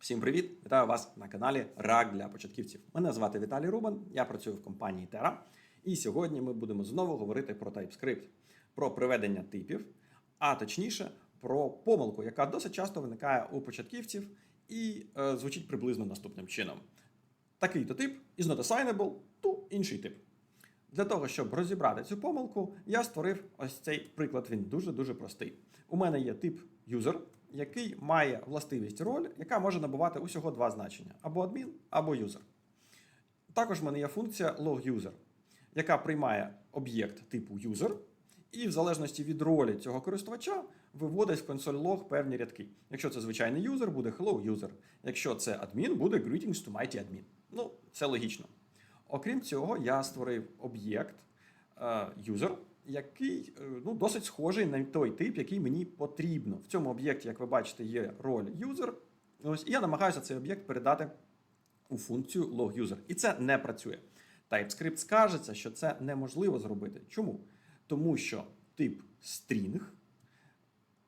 Всім привіт! Вітаю вас на каналі Рак для початківців. Мене звати Віталій Рубан, я працюю в компанії Terra. І сьогодні ми будемо знову говорити про TypeScript, про приведення типів, а точніше про помилку, яка досить часто виникає у початківців і е, звучить приблизно наступним чином: такий-то тип is not assignable to інший тип. Для того, щоб розібрати цю помилку, я створив ось цей приклад. Він дуже-дуже простий. У мене є тип user, який має властивість роль, яка може набувати усього два значення: або admin, або user. Також в мене є функція logUser, яка приймає об'єкт типу user, і в залежності від ролі цього користувача виводить в консоль log певні рядки. Якщо це звичайний юзер, буде hello user. Якщо це адмін, буде greetings to mighty admin. Ну, це логічно. Окрім цього, я створив об'єкт е, user, який е, ну, досить схожий на той тип, який мені потрібно. В цьому об'єкті, як ви бачите, є роль user. Ось, і я намагаюся цей об'єкт передати у функцію logUser. І це не працює. TypeScript скажеться, що це неможливо зробити. Чому? Тому що тип string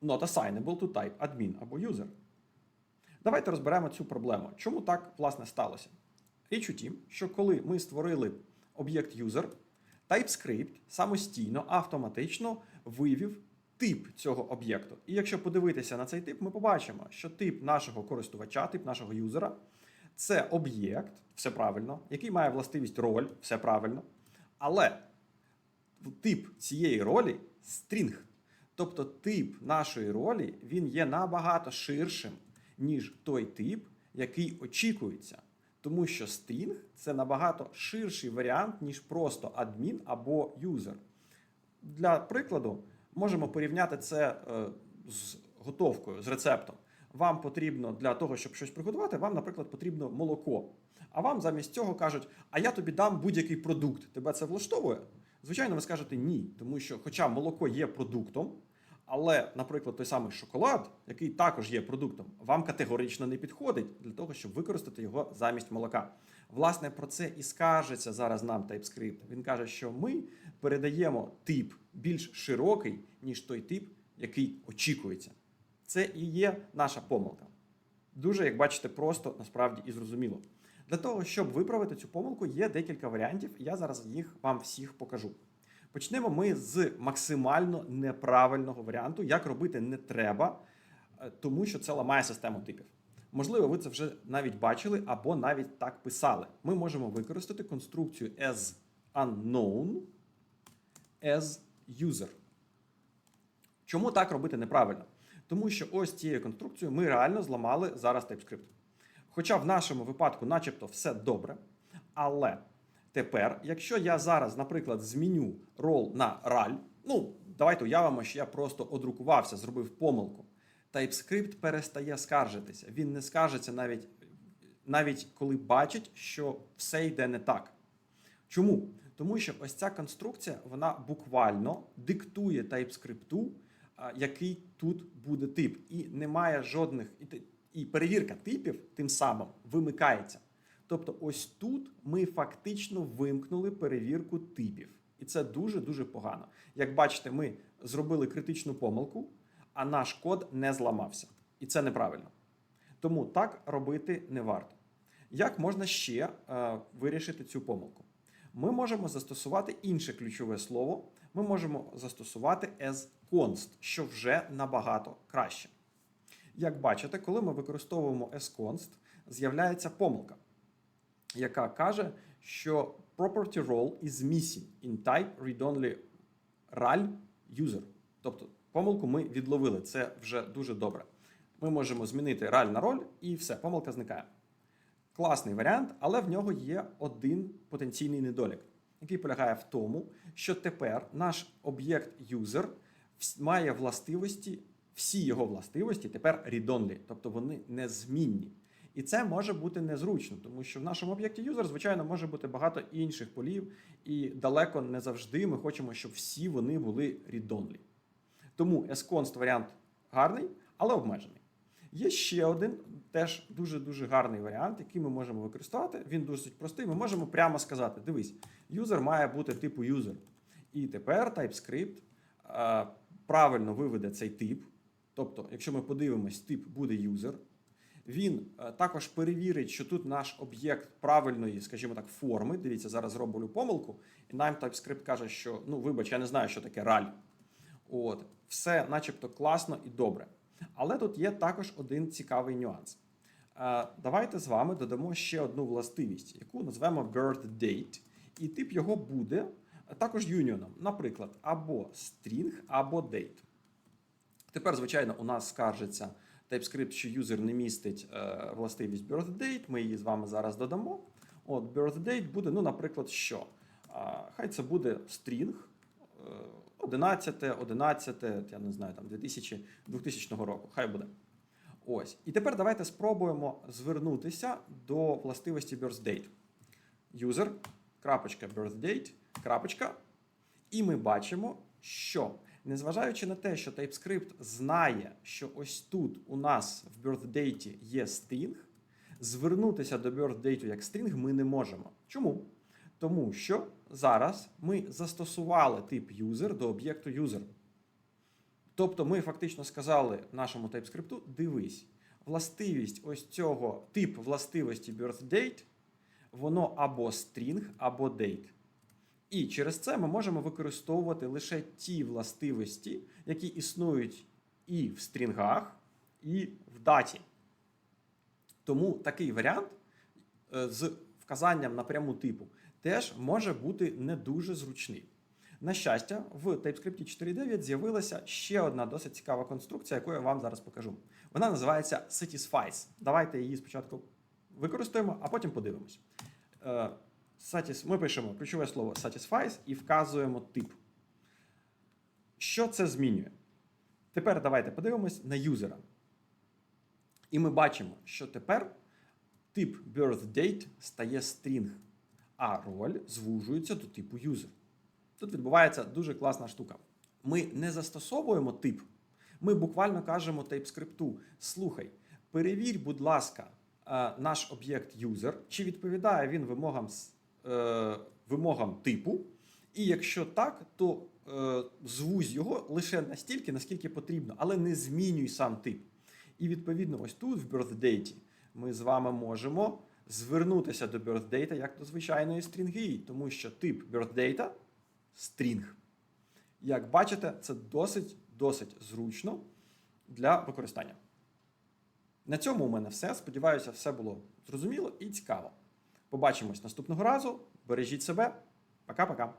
not assignable to type admin або user. Давайте розберемо цю проблему. Чому так власне сталося? Річ у тім, що коли ми створили об'єкт user, TypeScript самостійно автоматично вивів тип цього об'єкту. І якщо подивитися на цей тип, ми побачимо, що тип нашого користувача, тип нашого юзера це об'єкт, все правильно, який має властивість роль, все правильно. Але тип цієї ролі string. Тобто тип нашої ролі він є набагато ширшим, ніж той тип, який очікується. Тому що string – це набагато ширший варіант, ніж просто адмін або юзер. Для прикладу, можемо порівняти це е, з готовкою, з рецептом. Вам потрібно для того, щоб щось приготувати, вам, наприклад, потрібно молоко. А вам замість цього кажуть, а я тобі дам будь-який продукт. Тебе це влаштовує? Звичайно, ви скажете ні, тому що, хоча молоко є продуктом, але, наприклад, той самий шоколад, який також є продуктом, вам категорично не підходить для того, щоб використати його замість молока. Власне, про це і скажеться зараз нам TypeScript. Він каже, що ми передаємо тип більш широкий, ніж той тип, який очікується. Це і є наша помилка. Дуже, як бачите, просто насправді і зрозуміло. Для того, щоб виправити цю помилку, є декілька варіантів, я зараз їх вам всіх покажу. Почнемо ми з максимально неправильного варіанту, як робити не треба, е, тому що це ламає систему типів. Можливо, ви це вже навіть бачили або навіть так писали. Ми можемо використати конструкцію as unknown as user. Чому так робити неправильно? Тому що ось цією конструкцією ми реально зламали зараз TypeScript. Хоча в нашому випадку, начебто, все добре. Але тепер, якщо я зараз, наприклад, зміню рол на RAL, ну, давайте уявимо, що я просто одрукувався, зробив помилку. TypeScript перестає скаржитися. Він не скаржиться навіть, навіть коли бачить, що все йде не так. Чому? Тому що ось ця конструкція вона буквально диктує TypeScript, а, який тут буде тип, і немає жодних і перевірка типів тим самим вимикається. Тобто, ось тут ми фактично вимкнули перевірку типів, і це дуже дуже погано. Як бачите, ми зробили критичну помилку, а наш код не зламався, і це неправильно. Тому так робити не варто. Як можна ще е, вирішити цю помилку? Ми можемо застосувати інше ключове слово. Ми можемо застосувати as const, що вже набагато краще. Як бачите, коли ми використовуємо as const, з'являється помилка, яка каже, що property role is missing in type read-only RAL user. Тобто помилку ми відловили. Це вже дуже добре. Ми можемо змінити RAL на роль, і все, помилка зникає. Класний варіант, але в нього є один потенційний недолік, який полягає в тому, що тепер наш об'єкт user має властивості, всі його властивості тепер read-only, тобто вони незмінні. І це може бути незручно, тому що в нашому об'єкті user, звичайно, може бути багато інших полів, і далеко не завжди ми хочемо, щоб всі вони були read-only. Тому S-const варіант гарний, але обмежений. Є ще один теж дуже-дуже гарний варіант, який ми можемо використовувати. Він досить простий. Ми можемо прямо сказати: дивись, юзер має бути типу user. І тепер TypeScript е, правильно виведе цей тип. Тобто, якщо ми подивимось, тип буде user. Він е, також перевірить, що тут наш об'єкт правильної, скажімо так, форми. Дивіться, зараз зроблю помилку, і нам TypeScript каже, що ну, вибач, я не знаю, що таке раль. От, все, начебто, класно і добре. Але тут є також один цікавий нюанс. Е, Давайте з вами додамо ще одну властивість, яку назвемо birth date, і тип його буде також юніоном, наприклад, або string, або date. Тепер, звичайно, у нас скаржиться TypeScript, що юзер не містить е, властивість birthdate. Ми її з вами зараз додамо. От birthdate буде, ну, наприклад, що? Хай це буде е, 11, 11, я не знаю, там 2000, 2000 року. Хай буде. Ось. І тепер давайте спробуємо звернутися до властивості birthdate. User, крапочка birthdate, крапочка. І ми бачимо, що незважаючи на те, що TypeScript знає, що ось тут у нас в birthdate є string, звернутися до birthdate як string ми не можемо. Чому? Тому що зараз ми застосували тип user до об'єкту user. Тобто ми фактично сказали нашому TypeScript, дивись, властивість ось цього тип властивості birthdate, воно або string, або date. І через це ми можемо використовувати лише ті властивості, які існують і в стрінгах, і в даті. Тому такий варіант е, з вказанням напряму типу теж може бути не дуже зручний. На щастя, в TypeScript 4.9 з'явилася ще одна досить цікава конструкція, яку я вам зараз покажу. Вона називається Satisfies. Давайте її спочатку використаємо, а потім подивимось. Satis, ми пишемо ключове слово satisfies і вказуємо тип. Що це змінює? Тепер давайте подивимось на юзера. І ми бачимо, що тепер тип birthDate стає string, а роль звужується до типу user. Тут відбувається дуже класна штука. Ми не застосовуємо тип. Ми буквально кажемо TypeScript, слухай, перевірь, будь ласка, е, наш об'єкт user, чи відповідає він вимогам, е, вимогам типу. І якщо так, то е, звузь його лише настільки, наскільки потрібно, але не змінюй сам тип. І відповідно, ось тут, в birthdate, ми з вами можемо звернутися до birthdate як до звичайної стрінги, тому що тип birthdate – стрінг. Як бачите, це досить досить зручно для використання. На цьому у мене все. Сподіваюся, все було зрозуміло і цікаво. Побачимось наступного разу. Бережіть себе. Пока-пока.